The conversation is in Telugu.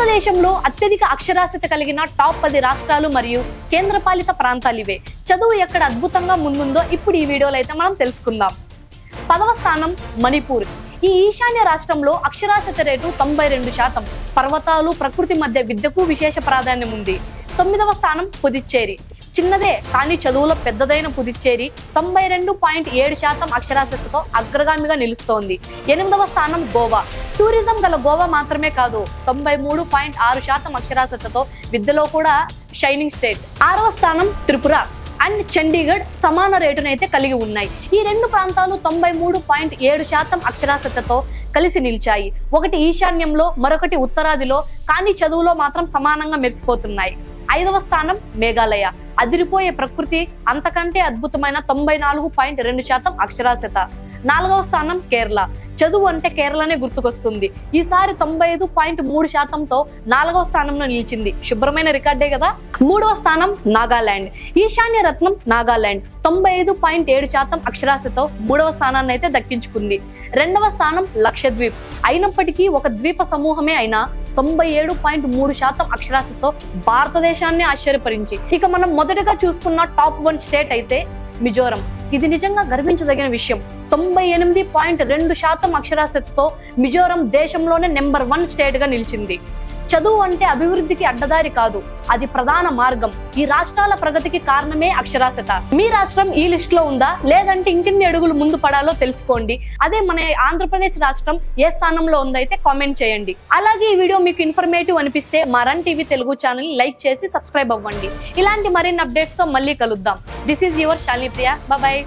భారతదేశంలో అత్యధిక అక్షరాస్యత కలిగిన టాప్ పది రాష్ట్రాలు మరియు కేంద్రపాలిత ప్రాంతాలు ఇవే. చదువు ఎక్కడ అద్భుతంగా ముందుందో ఇప్పుడు ఈ వీడియోలో అయితే మనం తెలుసుకుందాం. పదవ స్థానం మణిపూర్. ఈ ఈశాన్య రాష్ట్రంలో అక్షరాస్యత రేటు తొంభై రెండు శాతం. పర్వతాలు ప్రకృతి మధ్య విద్యకు విశేష ప్రాధాన్యం ఉంది. తొమ్మిదవ స్థానం పుదుచ్చేరి. చిన్నదే కానీ చదువులో పెద్దదైన పుదుచ్చేరి తొంభై రెండు పాయింట్ ఏడు శాతం అక్షరాస్యతతో అగ్రగామిగా నిలుస్తోంది. ఎనిమిదవ స్థానం గోవా. టూరిజం గల గోవా మాత్రమే కాదు తొంభై మూడు పాయింట్ ఆరు శాతం అక్షరాస్యతతో విద్యలో కూడా షైనింగ్ స్టేట్. ఆరవ స్థానం త్రిపుర అండ్ చండీగఢ్ సమాన రేటునైతే కలిగి ఉన్నాయి. ఈ రెండు ప్రాంతాలు తొంభై మూడు పాయింట్ ఏడు శాతం అక్షరాస్యతతో కలిసి నిలిచాయి. ఒకటి ఈశాన్యంలో మరొకటి ఉత్తరాదిలో కానీ చదువులో మాత్రం సమానంగా మెరిసిపోతున్నాయి. ఐదవ స్థానం మేఘాలయ. అదిరిపోయే ప్రకృతి అంతకంటే అద్భుతమైన తొంభై నాలుగు పాయింట్ రెండు శాతం అక్షరాస్యత. నాలుగవ స్థానం కేరళ. చదువు అంటే కేరళనే గుర్తుకొస్తుంది. ఈసారి తొంభై ఐదు పాయింట్ మూడు శాతంతో నాలుగవ స్థానంలో నిలిచింది. శుభ్రమైన రికార్డే కదా? మూడవ స్థానం నాగాలాండ్. ఈశాన్య రత్నం నాగాలాండ్. తొంభై ఐదు పాయింట్ ఏడు శాతం అక్షరాస్యతో మూడవ స్థానాన్ని అయితే దక్కించుకుంది. రెండవ స్థానం లక్షద్వీప్. అయినప్పటికీ ఒక ద్వీప సమూహమే అయినా తొంభై ఏడు పాయింట్ మూడు శాతం అక్షరాస్యతో భారతదేశాన్ని ఆశ్చర్యపరించి ఇక మనం మొదటగా చూసుకున్న టాప్ వన్ స్టేట్ అయితే మిజోరం. ఇది నిజంగా గర్వించదగిన విషయం. తొంభై ఎనిమిది పాయింట్ రెండు శాతం అక్షరాస్యతతో మిజోరం దేశంలోనే నెంబర్ వన్ స్టేట్గా నిలిచింది. చదువు అంటే అభివృద్ధికి అడ్డదారి కాదు అది ప్రధాన మార్గం. ఈ రాష్ట్రాల ప్రగతికి కారణమే అక్షరాస్యత. మీ రాష్ట్రం ఈ లిస్ట్లో ఉందా? లేదంటే ఇంకెన్ని అడుగులు ముందు పడాలో తెలుసుకోండి. అదే మన ఆంధ్రప్రదేశ్ రాష్ట్రం ఏ స్థానంలో ఉందైతే కామెంట్ చేయండి. అలాగే ఈ వీడియో మీకు ఇన్ఫర్మేటివ్ అనిపిస్తే మా run TV Telugu channel like చేసి సబ్స్క్రైబ్ అవ్వండి. ఇలాంటి మరిన్ని అప్డేట్స్తో మళ్ళీ కలుద్దాం. This is your Shalipriya bye